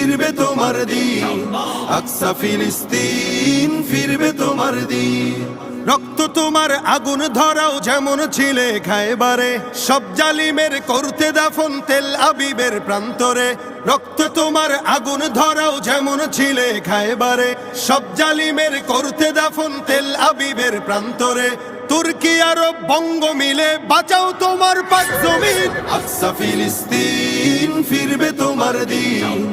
ফিরবে তোমার দিন। আকসা ফিলিস্তিন ফিরবে তোমার দিন। রক্ত তোমার আগুন ধরাও যেমন ছিলে খায়বারে, সব জালিমের করতে দাফন তেল আবিবের প্রান্তরে। রক্ত তোমার আগুন ধরাও যেমন ছিলে খায়বারে, সব জালিমের করতে দাফন তেল আবিবের প্রান্তরে। তুর্কি, আরব, বঙ্গ মিলে বাঁচাও তোমার পাক জমিন। আকসা ফিলিস্তিন ফিরবে তোমার দিন।